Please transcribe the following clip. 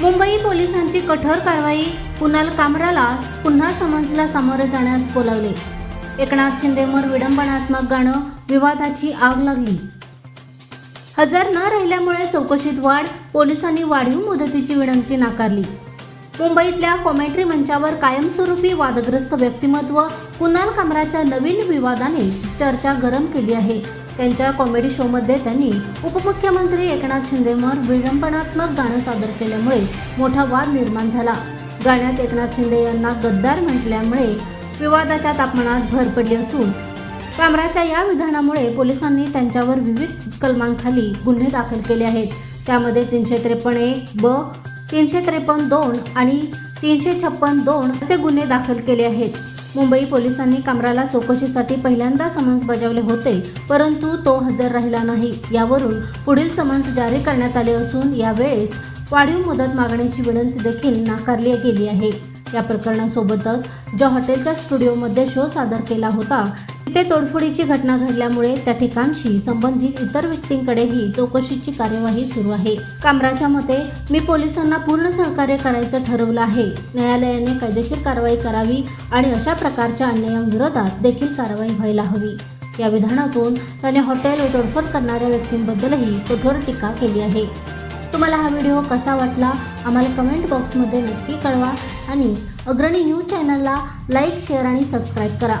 मुंबई पोलिसांची कठोर कारवाई कुणाल कामराला पुन्हा समन्सला सामोरे जाण्यास बोलावले. एकनाथ शिंदेवर विडंबनात्मक गाणं विवादाची आग लागली. हजर न राहिल्यामुळे चौकशीत वाढ पोलिसांनी वाढीव मुदतीची विनंती नाकारली. मुंबईतल्या कॉमेंट्री मंचावर कायमस्वरूपी वादग्रस्त व्यक्तिमत्व कुणाल कामराच्या नवीन विवादाने चर्चा गरम केली आहे. त्यांच्या कॉमेडी शोमध्ये त्यांनी उपमुख्यमंत्री एकनाथ शिंदेवर विडंबनात्मक गाणं सादर केल्यामुळे मोठा वाद निर्माण झाला. गाण्यात एकनाथ शिंदे यांना गद्दार म्हटल्यामुळे विवादाच्या तापमानात भर पडली असून कामराच्या या विधानामुळे पोलिसांनी त्यांच्यावर विविध कलमांखाली गुन्हे दाखल केले आहेत. त्यामध्ये तीनशे त्रेपन्न एक ब तीनशे त्रेपन्न दोन आणि तीनशे छप्पन दोन असे गुन्हे दाखल केले आहेत. मुंबई पोलिसांनी कामराला चौकशीसाठी पहिल्यांदा समन्स बजावले होते परंतु तो हजर राहिला नाही. यावरून पुढील समन्स जारी करण्यात आले असून यावेळेस वाढीव मुदत मागण्याची विनंती देखील नाकारली गेली आहे. या प्रकरणासोबतच ज्या हॉटेलच्या स्टुडिओमध्ये शो सादर केला होता तिथे तोडफोडीची घटना घडल्यामुळे त्या ठिकाणशी संबंधित इतर व्यक्तींकडेही चौकशीची कार्यवाही सुरू आहे. कामराच्या मते मी पोलिसांना पूर्ण सहकार्य करायचं ठरवलं आहे. न्यायालयाने कायदेशीर कारवाई करावी आणि अशा प्रकारच्या अन्यायांविरोधात देखील कारवाई व्हायला हवी. या विधानातून त्याने हॉटेल व तोडफोड करणाऱ्या व्यक्तींबद्दलही कठोर टीका केली आहे. तुम्हाला हा व्हिडिओ कसा वाटला? आम्हाला कमेंट बॉक्समध्ये नक्की कळवा आणि अग्रणी न्यूज चॅनलला लाईक शेअर आणि सबस्क्राईब करा.